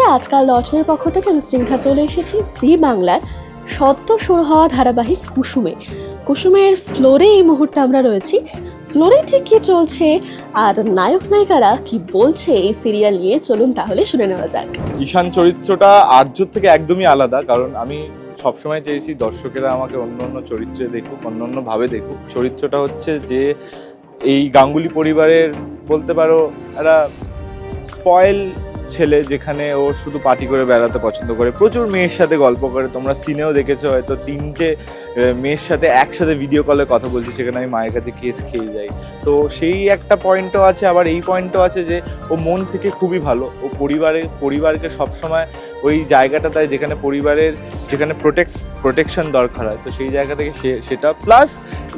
মুহূর্তে আজকাল দর্শনের পক্ষ থেকে আমি স্নিগ্ধা চলে এসেছি সি বাংলার সদ্য শুরু হওয়া ধারাবাহিক কুসুমে। কুসুমের ফ্লোরে এই মুহূর্তে আমরা রয়েছি। ফ্লোরে ঠিক কী চলছে আর নায়ক নায়িকারা কি বলছে এই সিরিয়াল নিয়ে চলুন তাহলে শুনে নেওয়া যাক। ঈশান চরিত্রটা আর্যর থেকে একদমই আলাদা, কারণ আমি সবসময় চেয়েছি দর্শকেরা আমাকে অন্য অন্য চরিত্রে দেখুক, অন্য অন্যভাবে দেখুক। চরিত্রটা হচ্ছে যে এই গাঙ্গুলি পরিবারের বলতে পারো একটা স্পয়েল ছেলে যেখানে ও শুধু পার্টি করে বেড়াতে পছন্দ করে। প্রচুর মেয়ের সাথে গল্প করে, তোমরা সিনেও দেখেছ, হয়তো তিনটে মেয়ের সাথে একসাথে ভিডিও কলে কথা বলছি, সেখানে আমি মায়ের কাছে কেস খেয়ে যাই। তো সেই একটা পয়েন্টও আছে, আবার এই পয়েন্টও আছে যে, ও মন থেকে খুবই ভালো। ও পরিবারে, পরিবারকে সবসময় ওই জায়গাটা তাই যেখানে পরিবারের, যেখানে প্রোটেক্ট প্রোটেকশন দরকার হয়, তো সেই জায়গা থেকে সে, সেটা প্লাস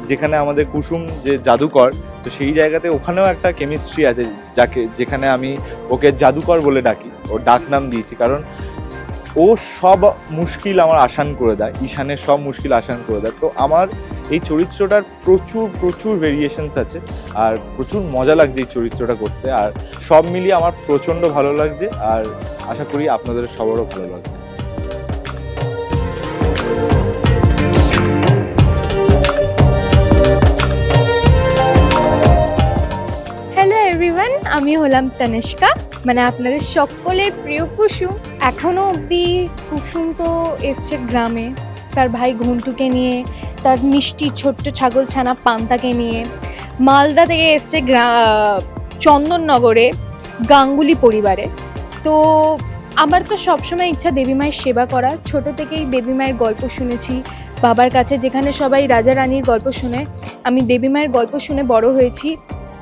যেখানে আমাদের কুসুম যে জাদুকর, তো সেই জায়গাতে ওখানেও একটা কেমিস্ট্রি আছে, যাকে, যেখানে আমি ওকে জাদুকর বলে ডাকি। ওর ডাক নাম দিয়েছি, কারণ ও সব মুশকিল আমার আসান করে দেয়, ঈশানের সব মুশকিল আসান করে দেয়। তো আমার এই চরিত্রটার প্রচুর প্রচুর ভেরিয়েশনস আছে আর প্রচুর মজা লাগছে এই চরিত্রটা করতে আর সব মিলিয়ে আমার প্রচণ্ড ভালো লাগছে আর আশা করি আপনাদের সবারও ভালো লাগছে। হ্যালো এভরিওয়ান আমি হলাম তনিষ্কা। মানে আপনাদের সকলের প্রিয় কুসুম এখনও অবধি কুসুম তো এসছে গ্রামে। তার ভাই ঘুন্টুকে নিয়ে, তার মিষ্টি ছোট্ট ছাগল ছানা পান্তাকে নিয়ে, মালদা থেকে এসছে গ্রা, চন্দননগরে গাঙ্গুলি পরিবারে। তো আমার তো সবসময় ইচ্ছা দেবী মায়ের সেবা করা ছোট থেকেই দেবী মায়ের গল্প শুনেছি। বাবার কাছে যেখানে সবাই রাজা রানীর গল্প শুনে, আমি দেবী মায়ের গল্প শুনে বড় হয়েছি।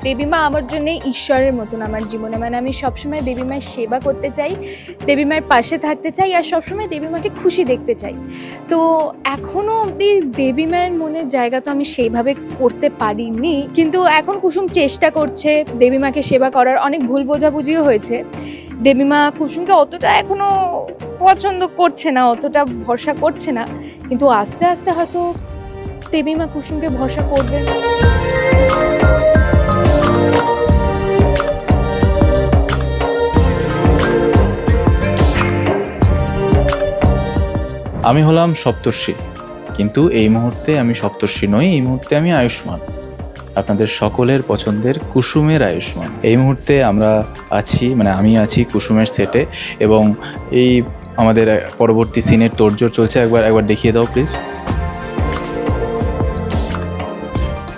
দেবী মা আমার জন্য ঈশ্বরের মতন আমার জীবনে। মানে আমি সবসময় দেবী মায়ের সেবা করতে চাই দেবী মায়ের পাশে থাকতে চাই আর সবসময় দেবী মাকে খুশি দেখতে চাই। তো এখনও অবধি দেবী মায়ের মনের জায়গা তো আমি সেইভাবে করতে পারিনি। কিন্তু এখন কুসুম চেষ্টা করছে দেবী মাকে সেবা করার। অনেক ভুল বোঝাবুঝিও হয়েছে। দেবী মা কুসুমকে অতটা এখনও পছন্দ করছে না, অতটা ভরসা করছে না। কিন্তু আস্তে আস্তে হয়তো দেবী মা কুসুমকে ভরসা করবে আমি হলাম সপ্তর্ষি, কিন্তু এই মুহূর্তে আমি সপ্তর্ষি নই, এই মুহূর্তে আমি আয়ুষ্মান। আপনাদের সকলের পছন্দের কুসুমের আয়ুষ্মান। এই মুহূর্তে আমরা আছি মানে আমি আছি কুসুমের সেটে, এবং এই আমাদের পরবর্তী সিনের তোড়জোড় চলছে। একবার একবার দেখিয়ে দাও, প্লিজ।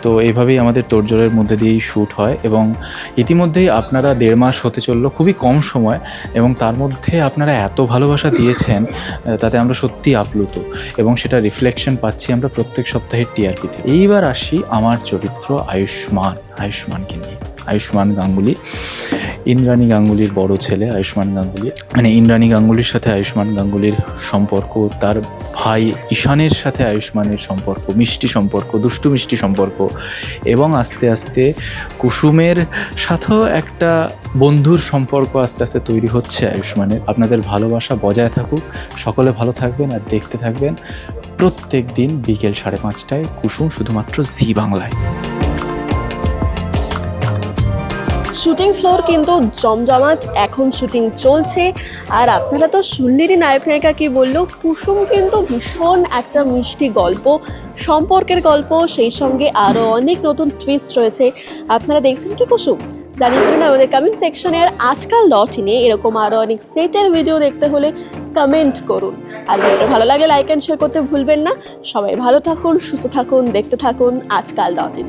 তো এইভাবেই আমাদের তোড়জোড়ের মধ্যে দিয়েই শ্যুট হয় এবং ইতিমধ্যেই আপনারা দেড় মাস হতে চলল খুবই কম সময় এবং তার মধ্যে আপনারা এত ভালোবাসা দিয়েছেন তাতে আমরা সত্যি আপ্লুত এবং সেটা রিফ্লেকশন পাচ্ছি আমরা প্রত্যেক সপ্তাহের টিআরপিতে এইবার আসি আমার চরিত্র আয়ুষ্মান, আয়ুষ্মানকে নিয়ে। আয়ুষ্মান গাঙ্গুলি। ইন্দ্রাণী গাঙ্গুলির বড় ছেলে আয়ুষ্মান গাঙ্গুলি। মানে ইন্দ্রাণী গাঙ্গুলির সাথে আয়ুষ্মান গাঙ্গুলির সম্পর্ক, তার ভাই ঈশানের সাথে আয়ুষ্মানের সম্পর্ক, মিষ্টি সম্পর্ক, দুষ্টু মিষ্টি সম্পর্ক এবং আস্তে আস্তে কুসুমের সাথেও একটা বন্ধুর সম্পর্ক আস্তে আস্তে তৈরি হচ্ছে আয়ুষ্মানের। আপনাদের ভালোবাসা বজায় থাকুক, সকলে ভালো থাকবেন আর দেখতে থাকবেন প্রত্যেক দিন বিকেল সাড়ে পাঁচটায় কুসুম শুধুমাত্র জি বাংলায়। শুটিং ফ্লোর কিন্তু জমজমাট, এখন শুটিং চলছে। আর আপনারা তো শুনলেনই নায়ক নায়িকা কী বলল, কুসুম কিন্তু ভীষণ একটা মিষ্টি গল্প, সম্পর্কের গল্প, সেই সঙ্গে আরও অনেক নতুন টুইস্ট রয়েছে। আপনারা দেখছেন কি কুসুম? জানিয়ে দেবেন আমাদের কমেন্ট সেকশনে আর আজকাল লটিনে এরকম আরও অনেক সেটের ভিডিও দেখতে হলে কমেন্ট করুন। আর ভিডিওটা ভালো লাগলে লাইক অ্যান্ড শেয়ার করতে ভুলবেন না। সবাই ভালো থাকুন, সুস্থ থাকুন, দেখতে থাকুন আজকাল ডট ইন